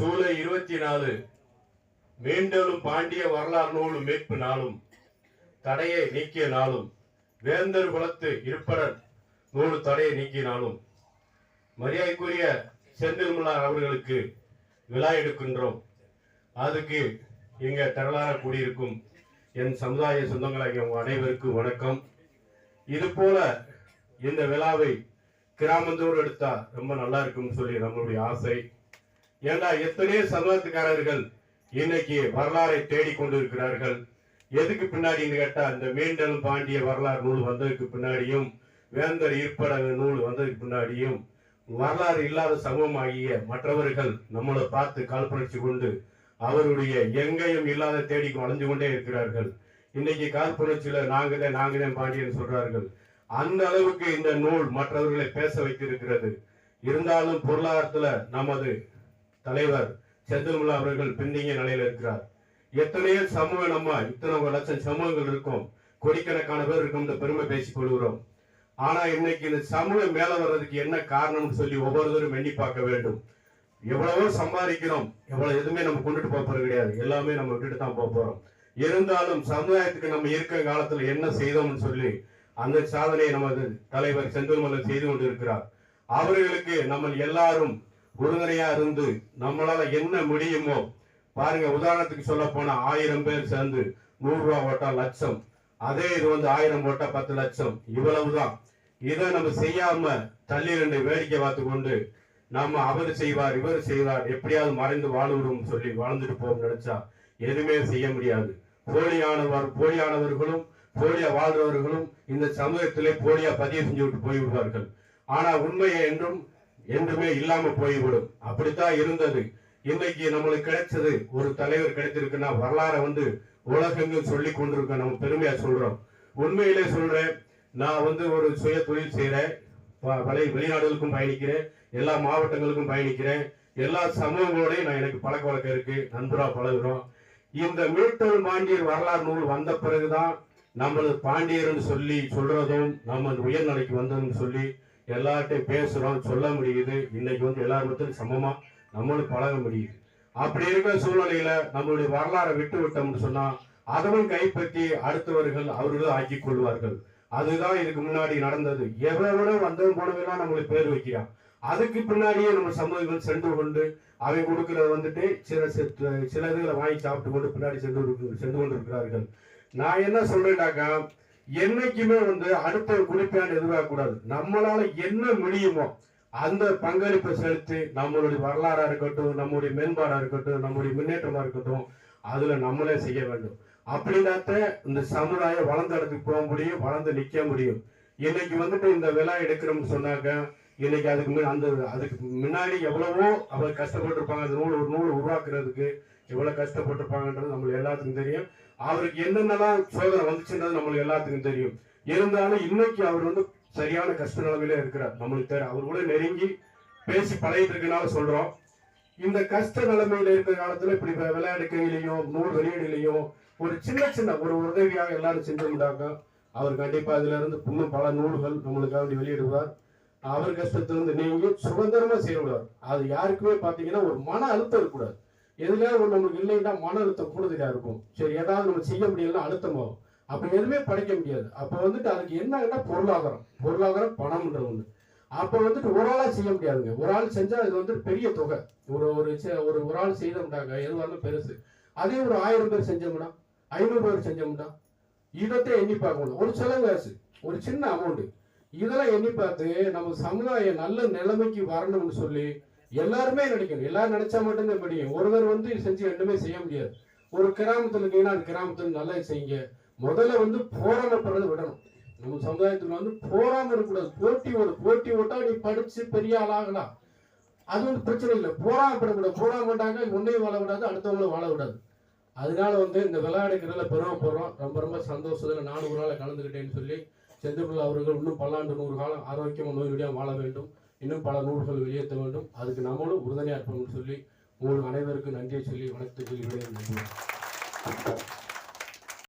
ஜூலை இருபத்தி நாலு. மீண்டும் பாண்டிய வரலாறு நூலும் மீட்பு நாளும் தடையை நீக்கிய நாளும் வேந்தர் குலத்து இருப்பரன் நூறு தடையை நீக்கிய நாளும். மரியாதைக்குரிய செந்தில்முல்லார் அவர்களுக்கு விழா எடுக்கின்றோம். அதுக்கு இங்கே திரளாக கூடியிருக்கும் என் சமுதாய சொந்தங்களாகிய அனைவருக்கும் வணக்கம். இது போல இந்த விழாவை கிராமந்தோடு எடுத்தா ரொம்ப நல்லா இருக்கும்னு சொல்லி நம்மளுடைய ஆசை. ஏண்டா எத்தனையோ சமூகத்துக்காரர்கள் இன்னைக்கு வரலாறை தேடிக் கொண்டிருக்கிறார்கள்? எதுக்கு பின்னாடின்னு கேட்டா இந்த மீண்டல் பாண்டிய வரலாறு நூல் வந்ததுக்கு பின்னாடியும் வேந்தர் ஈர்ப்பட நூல் வந்ததுக்கு பின்னாடியும் வரலாறு இல்லாத சமூகமாகிய மற்றவர்கள் நம்மளை பார்த்து கால்புணர்ச்சி கொண்டு அவருடைய எங்கேயும் இல்லாத தேடி வளைஞ்சு கொண்டே இருக்கிறார்கள். இன்னைக்கு கால்புணர்ச்சியில நாங்களே நாங்களே பாண்டியன் சொல்றார்கள். அந்த அளவுக்கு இந்த நூல் மற்றவர்களை பேச வைத்திருக்கிறது. இருந்தாலும் பொருளாதாரத்துல நமது தலைவர் செந்தில்முல்லா அவர்கள் பின்தங்கிய நிலையில் இருக்கிறார். எத்தனையோ சமூக நம்ம இத்தனை லட்சம் சமூகங்கள் இருக்கும். கோடிக்கணக்கான பேர் இருக்கும் இந்த பெருமை பேசிக் கொள்கிறோம். ஆனா இன்னைக்கு இந்த சமூகம் மேல வர்றதுக்கு என்ன காரணம்னு சொல்லி ஒவ்வொருத்தரும் எண்ணி பார்க்க வேண்டும். எவ்வளவோ சம்பாதிக்கிறோம். எவ்வளவு எதுவுமே நம்ம கொண்டுட்டு போறது கிடையாது. எல்லாமே நம்ம விட்டுட்டு தான் போக போறோம். இருந்தாலும் சமுதாயத்துக்கு நம்ம இருக்கிற காலத்துல என்ன செய்தோம்னு சொல்லி அந்த சாதனையை நமது தலைவர் செந்தில்மல்லன் செய்து கொண்டு இருக்கிறார் அவர்களுக்கு நம்ம எல்லாரும் உறுதுணையா இருந்து நம்மளால என்ன முடியுமோ பாருங்க உதாரணத்துக்கு சொல்ல போனா ஆயிரம் பேர் சேர்ந்து நூறு ரூபா ஓட்டா லட்சம். அதே இது வந்து ஆயிரம் போட்டா பத்து லட்சம். இவ்வளவுதான். இதை நம்ம செய்யாம தள்ளி ரெண்டு வேடிக்கை பார்த்து கொண்டு நம்ம அவர் செய்வார் இவர் செய்வார் எப்படியாவது மறைந்து வாழுவிடும் சொல்லி வாழ்ந்துட்டு போகும் நினைச்சா எதுவுமே செய்ய முடியாது. போலியானவர் போலியானவர்களும் போலியா வாழ்றவர்களும் இந்த சமூகத்திலே போலியா பதிவு செஞ்சு விட்டு போய்விடுவார்கள். ஆனா உண்மையை என்றும் என்றுமே இல்லாம போய்விடும். அப்படித்தான் இருந்தது. இன்னைக்கு நம்மளுக்கு கிடைச்சது ஒரு தலைவர் கிடைச்சிருக்குன்னா வரலாறை வந்து உலகெங்கும் சொல்லி கொண்டிருக்க நம்ம பெருமையா சொல்றோம். உண்மையிலே சொல்றேன் நான் வந்து ஒரு சுய தொழில் செய்யறேன் ப- வெளிநாடுகளுக்கும் பயணிக்கிறேன் எல்லா மாவட்டங்களுக்கும் பயணிக்கிறேன். எல்லா சமூகங்களோடையும் நான் எனக்கு பழக்க வழக்கம் இருக்கு நண்பரா பழகுறோம். இந்த மீட்டல் பாண்டியர் வரலாறு நூல் வந்த பிறகுதான் நம்மளது பாண்டியர்னு சொல்லி சொல்றதும் நம்ம உயர்நிலைக்கு வந்ததுன்னு சொல்லி எல்லார்ட்டையும் பேசுகிறோம் சொல்ல முடியுது. இன்னைக்கு வந்து எல்லாரும் சமமாக நம்மளும் பழக முடியுது. அப்படி இருக்கிற சூழ்நிலையில நம்மளுடைய வரலாறை விட்டு விட்டோம்னு சொன்னா அதவன் கைப்பற்றி அடுத்தவர்கள் அவர்களும் ஆக்கி கொள்வார்கள். அதுதான் இதுக்கு முன்னாடி நடந்தது. எவ்வளவு வந்தவன் போனவெல்லாம் நம்மளுக்கு பேர் வைக்கிறான். அதுக்கு பின்னாடியே நம்ம சமூகங்கள் சென்று கொண்டு அவை கொடுக்கறத வந்துட்டு சில சில- சில இதுகளை வாங்கி சாப்பிட்டு கொண்டு பின்னாடி சென்று சென்று கொண்டிருக்கிறார்கள். நான் என்ன சொல்றேன்னாக்கா என்னைக்குமே வந்து அடுத்த குறிப்பான எதிர்பார்க்க கூடாது நம்மளால என்ன முடியுமோ அந்த பங்களிப்பை செலுத்தி நம்மளுடைய வரலாறா இருக்கட்டும் நம்முடைய மேம்பாடா இருக்கட்டும் நம்முடைய முன்னேற்றமா இருக்கட்டும் அதுல நம்மளே செய்ய வேண்டும். அப்படின்னாத்த இந்த சமுதாயம் வளர்ந்த இடத்துக்கு போக முடியும் வளர்ந்து நிக்க முடியும். இன்னைக்கு வந்துட்டு இந்த விழா எடுக்கிறோம்னு சொன்னாக்க இன்னைக்கு அதுக்கு அந்த அதுக்கு முன்னாடி எவ்வளவோ அவர் கஷ்டப்பட்டிருப்பாங்க. அந்த நூல் ஒரு நூல் உருவாக்குறதுக்கு எவ்வளவு கஷ்டப்பட்டிருப்பாங்கன்றது நம்மளுக்கு எல்லாத்துக்கும் தெரியும். அவருக்கு என்னென்னலாம் சோதனை வந்துச்சுன்றது நம்மளுக்கு எல்லாத்துக்கும் தெரியும். இருந்தாலும் இன்னைக்கு அவர் வந்து சரியான கஷ்ட நிலைமையில இருக்கிறார். நம்மளுக்கு தெரியும் அவர் கூட நெருங்கி பேசி பழகிட்டு இருக்கனால சொல்றோம். இந்த கஷ்ட நிலைமையில இருக்கிற காலத்துல இப்படி விளையாடுக்கையிலையும் நூல் வெளியீடுலையும் ஒரு சின்ன சின்ன ஒரு உதவியாக எல்லாரும் செஞ்சிருந்தாங்க. அவர் கண்டிப்பா அதுல இருந்து இன்னும் பல நூல்கள் நம்மளுக்காக வேண்டி வெளியிடுவார். அவர் கஷ்டத்திலிருந்து நீங்க சுதந்திரமா செய்யக்கூடாது அது யாருக்குமே பாத்தீங்கன்னா ஒரு மன அழுத்தம் இருக்கக்கூடாது. எதுல ஒரு நமக்கு இல்லைன்னா மன அழுத்தம் கூடுதலா இருக்கும். சரி ஏதாவது நம்ம செய்ய முடியலன்னா அழுத்தமாகும் அப்ப எதுவுமே படைக்க முடியாது. அப்ப வந்துட்டு அதுக்கு என்னன்னா பொருளாதாரம். பொருளாதாரம் பணம்ன்ற ஒண்ணு. அப்ப வந்துட்டு ஒரு ஆளா செய்ய முடியாதுங்க. ஒரு ஆள் செஞ்சா இது வந்து பெரிய தொகை. ஒரு ஒரு செ- ஒரு ஒரு ஆள் செய்தோம்னாங்க எதுவாக இருந்தாலும் பெருசு. அதே ஒரு ஆயிரம் பேர் செஞ்சோம்னா ஐநூறு பேர் செஞ்சோம்னா இதைத்தான் எண்ணி பார்க்கணும். ஒரு செலவு காசு ஒரு சின்ன அமௌண்ட் இதெல்லாம் எண்ணி பார்த்து நம்ம சமுதாயம் நல்ல நிலைமைக்கு வரணும்னு சொல்லி எல்லாருமே நடிக்கணும் எல்லாரும் நினைச்சா மட்டும்தான் படிக்கும் ஒருவர் வந்து செஞ்சு ரெண்டுமே செய்ய முடியாது. ஒரு கிராமத்துல இருக்கீங்கன்னா அந்த கிராமத்துல நல்லா செய்யுங்க. முதல்ல வந்து போராடப்படுறதை விடணும். நம்ம சமுதாயத்துல வந்து போராம இருக்கக்கூடாது. போட்டி ஓடு போட்டி ஓட்டா நீ படிச்சு பெரிய ஆளாகலாம் அது வந்து பிரச்சனை இல்லை. போராமப்படக்கூடாது போராம மாட்டாங்க. உன்னையும் வாழ விடாது அடுத்தவங்களும் வாழ விடாது அதனால வந்து இந்த விளையாடுக்கிறதுல பெருமைப்படுறோம். ரொம்ப ரொம்ப சந்தோஷத்துல நானூறு நாள் கலந்துக்கிட்டேன்னு சொல்லி செந்தில்குள்ள அவர்கள் இன்னும் பல்லாண்டு நூறு காலம் ஆரோக்கியமாக நோய் நொடியாக வாழ வேண்டும். இன்னும் பல நூல்கள் வெளியேற்ற வேண்டும் அதுக்கு நம்மளும் உறுதுணையாக இருப்போம்னு சொல்லி உங்களுக்கு அனைவருக்கும் நன்றியை சொல்லி வணக்கத்தை சொல்லி விடைபெறுகிறேன்.